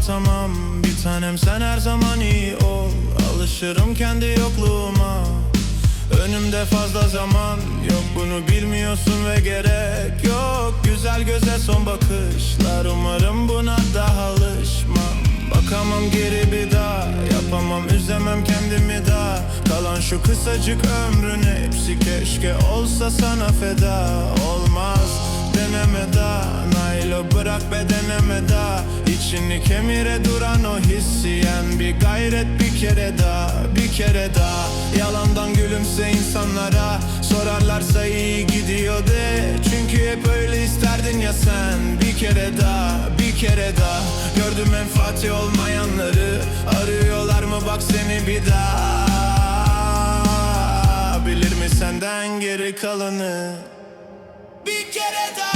anlatamam. Bir tanem sen her zaman iyi ol. Alışırım kendi yokluğuma. Önümde fazla zaman yok. Bunu bilmiyorsun ve gerek yok. Güzel göze son bakışlar. Umarım buna daha alışmam. Bakamam geri bir daha. Yapamam üzemem kendimi daha. Kalan şu kısacık ömrün hepsi keşke olsa sana feda. Olmaz deneme daha bırak be deneme daha İçini kemire duran o hissiyen. Bir gayret bir kere daha bir kere daha. Yalandan gülümse insanlara. Sorarlarsa iyi gidiyor de. Çünkü hep öyle isterdin ya sen. Bir kere daha bir kere daha. Gördüm menfaati olmayanları. Arıyorlar mı? Bak seni bir daha. Bilir mi senden geri kalanı? Bir kere daha